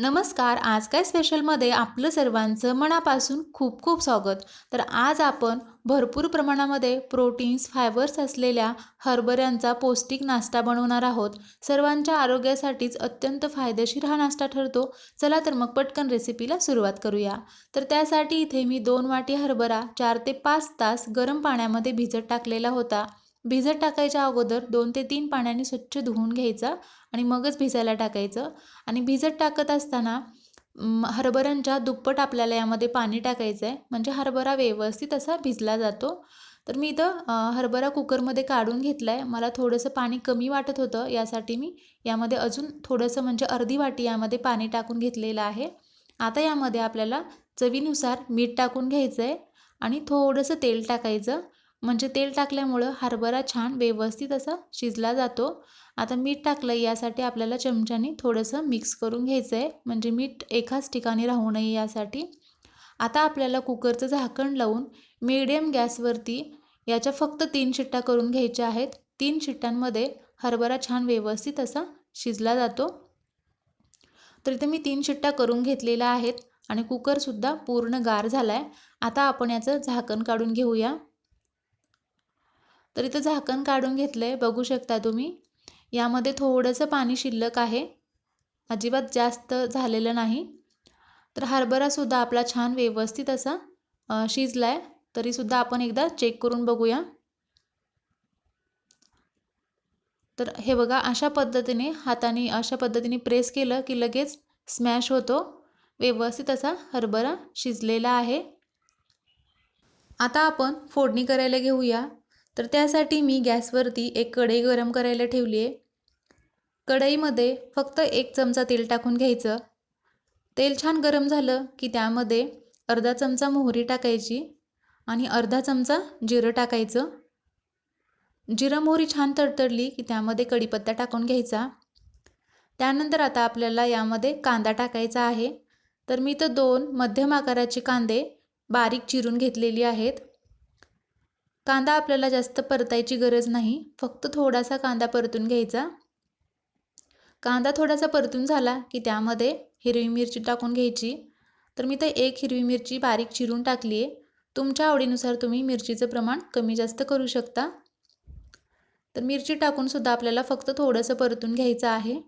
नमस्कार आज काय स्पेशलमध्ये आपलं सर्वांचं मनापासून खूप खूप स्वागत. तर आज आपण भरपूर प्रमाणामध्ये प्रोटीन्स फायबर्स असलेल्या हरभऱ्यांचा पौष्टिक नाश्ता बनवणार आहोत. सर्वांच्या आरोग्यासाठीच अत्यंत फायदेशीर हा नाश्ता ठरतो. चला तर मग पटकन रेसिपीला सुरुवात करूया. तर त्यासाठी इथे मी दोन वाटी हरभरा चार ते पाच तास गरम पाण्यामध्ये भिजत टाकलेला होता. भिजत टाकायच्या अगोदर दोन ते तीन पाण्याने स्वच्छ धुवून घ्यायचा आणि मगच भिजायला टाकायचं. आणि भिजत टाकत असताना हरभऱ्यांच्या दुप्पट आपल्याला यामध्ये पाणी टाकायचं आहे म्हणजे हरभरा व्यवस्थित असा भिजला जातो. तर मी इथं हरभरा कुकरमध्ये काढून घेतला आहे मला थोडंसं पाणी कमी वाटत होतं. यासाठी मी यामध्ये अजून थोडंसं म्हणजे अर्धी वाटी यामध्ये पाणी टाकून घेतलेलं आहे. आता यामध्ये आपल्याला चवीनुसार मीठ टाकून घ्यायचं आहे आणि थोडंसं तेल टाकायचं. म्हणजे तेल टाकल्यामुळं हरभरा छान व्यवस्थित असा शिजला जातो. आता मीठ टाकलं यासाठी आपल्याला चमच्याने थोडंसं मिक्स करून घ्यायचं आहे म्हणजे मीठ एकाच ठिकाणी राहू नये यासाठी. आता आपल्याला कुकरचं झाकण लावून मिडियम गॅसवरती याच्या फक्त तीन शिट्ट्या करून घ्यायच्या आहेत. तीन शिट्ट्यांमध्ये हरभरा छान व्यवस्थित असा शिजला जातो. तर इथे मी तीन शिट्ट्या करून घेतलेल्या आहेत आणि कुकरसुद्धा पूर्ण गार झाला आहे आता आपण याचं झाकण काढून घेऊया. तर इथं झाकण काढून घेतलं आहे बघू शकता तुम्ही. यामध्ये थोडंसं पाणी शिल्लक आहे. अजिबात जास्त झालेलं नाही. तर हरभरासुद्धा आपला छान व्यवस्थित असा शिजला आहे तरीसुद्धा आपण एकदा चेक करून बघूया. तर हे बघा अशा पद्धतीने हाताने अशा पद्धतीने प्रेस केलं की लगेच स्मॅश होतो. व्यवस्थित असा हरभरा शिजलेला आहे. आता आपण फोडणी करायला घेऊया. तर त्यासाठी मी गॅसवरती एक कढई गरम करायला ठेवली आहे. कढईमध्ये फक्त एक चमचा तेल टाकून घ्यायचं. तेल छान गरम झालं की त्यामध्ये अर्धा चमचा मोहरी टाकायची आणि अर्धा चमचा जिरं टाकायचं. जिरं मोहरी छान तडतडली की त्यामध्ये कढीपत्ता टाकून घ्यायचा. त्यानंतर आता आपल्याला यामध्ये कांदा टाकायचा आहे. तर मी तर दोन मध्यम आकाराचे कांदे बारीक चिरून घेतलेली आहेत. कांदा आपल्याला जास्त परतायची गरज नाही. फक्त थोडासा कांदा परतून घ्यायचा. कांदा थोडासा परतून झाला की त्यामध्ये हिरवी मिरची टाकून घ्यायची. तर मी तर एक हिरवी मिरची बारीक चिरून टाकली आहे. तुमच्या आवडीनुसार तुम्ही मिरचीचं प्रमाण कमी जास्त करू शकता. तर मिरची टाकूनसुद्धा आपल्याला फक्त थोडंसं परतून घ्यायचं आहे.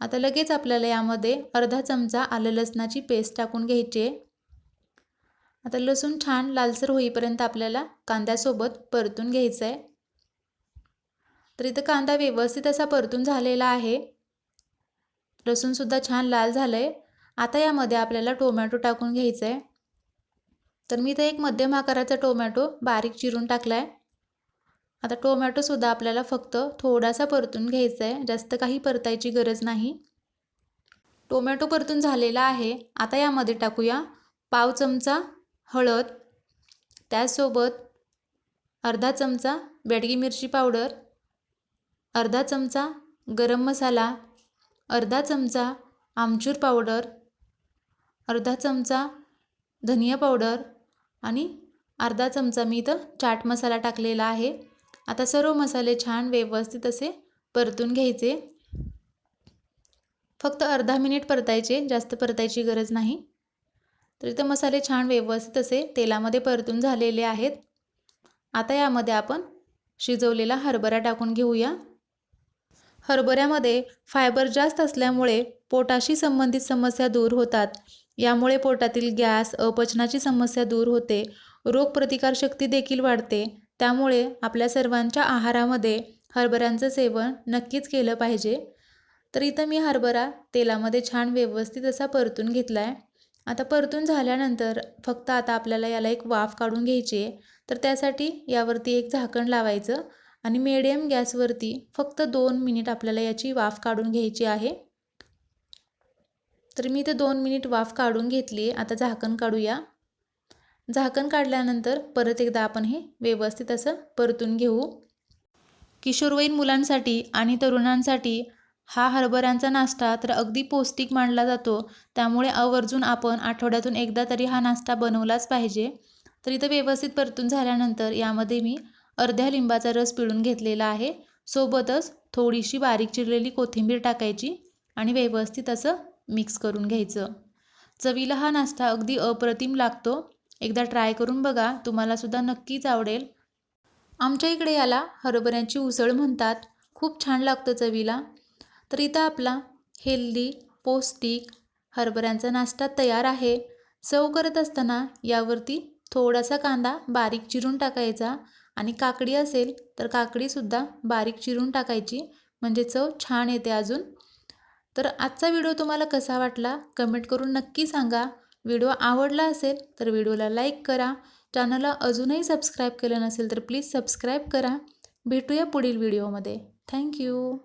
आता लगेच आपल्याला यामध्ये अर्धा चमचा आलं लसणाची पेस्ट टाकून घ्यायची आहे. आता लसूण छान लालसर होईपर्यंत आपल्याला कांद्यासोबत परतून घ्यायचं आहे तर इथं कांदा व्यवस्थित असा परतून झालेला आहे. लसूणसुद्धा छान लाल झालं आहे आता यामध्ये आपल्याला टोमॅटो टाकून घ्यायचं आहे तर मी इथं एक मध्यम आकाराचा टोमॅटो बारीक चिरून टाकला आहे आता टोमॅटोसुद्धा आपल्याला फक्त थोडासा परतून घ्यायचा आहे जास्त काही परतायची गरज नाही. टोमॅटो परतून झालेला आहे. आता यामध्ये टाकूया पाव चमचा हळद त्याचसोबत अर्धा चमचा बेडगी मिरची पावडर अर्धा चमचा गरम मसाला अर्धा चमचा आमचूर पावडर अर्धा चमचा धनिया पावडर आणि अर्धा चमचा मी इथं चाट मसाला टाकलेला आहे. आता सर्व मसाले छान व्यवस्थित असे परतून घ्यायचे. फक्त अर्धा मिनिट परतायचे जास्त परतायची गरज नाही. तर इथं मसाले छान व्यवस्थित असे तेलामध्ये परतून झालेले आहेत. आता यामध्ये आपण शिजवलेला हरभरा टाकून घेऊया. हरभऱ्यामध्ये फायबर जास्त असल्यामुळे पोटाशी संबंधित समस्या दूर होतात. यामुळे पोटातील गॅस अपचनाची समस्या दूर होते. रोगप्रतिकारशक्ती देखील वाढते. त्यामुळे आपल्या सर्वांच्या आहारामध्ये हरभऱ्यांचं सेवन नक्कीच केलं पाहिजे. तर इथं मी हरभरा तेलामध्ये छान व्यवस्थित असा परतून घेतला आहे आता परतून झाल्यानंतर फक्त आता आपल्याला याला एक वाफ काढून घ्यायची आहे. तर त्यासाठी यावरती एक झाकण लावायचं आणि मिडियम गॅसवरती फक्त दोन मिनिट आपल्याला याची वाफ काढून घ्यायची आहे. तर मी इथं दोन मिनिट वाफ काढून घेतली आहे. आता झाकण काढूया. झाकण काढल्यानंतर परत एकदा आपण हे व्यवस्थित असं परतून घेऊ. किशोरवयीन मुलांसाठी आणि तरुणांसाठी हा हरभऱ्यांचा नाश्ता तर अगदी पौष्टिक मानला जातो. त्यामुळे आवर्जून आपण आठवड्यातून एकदा तरी हा नाश्ता बनवलाच पाहिजे. तर इथं व्यवस्थित परतून झाल्यानंतर यामध्ये मी अर्ध्या लिंबाचा रस पिळून घेतलेला आहे. सोबतच थोडीशी बारीक चिरलेली कोथिंबीर टाकायची आणि व्यवस्थित असं मिक्स करून घ्यायचं. चवीला हा नाश्ता अगदी अप्रतिम लागतो. एकदा ट्राय करून बघा तुम्हालासुद्धा नक्कीच आवडेल. आमच्या इकडे याला हरभऱ्याची उसळ म्हणतात. खूप छान लागतं चवीला. तर इथं आपला हेल्दी पौष्टिक हरभऱ्यांचा नाश्ता तयार आहे. चव करत असताना यावरती थोडासा कांदा बारीक चिरून टाकायचा आणि काकडी असेल तर काकडीसुद्धा बारीक चिरून टाकायची म्हणजे चव छान येते अजून. तर आजचा व्हिडिओ तुम्हाला कसा वाटला कमेंट करून नक्की सांगा. व्हिडिओ आवडला असेल तर व्हिडिओला लाईक करा. चॅनलला अजूनही सबस्क्राईब केलं नसेल तर प्लीज सबस्क्राईब करा. भेटूया पुढील व्हिडिओमध्ये. थँक्यू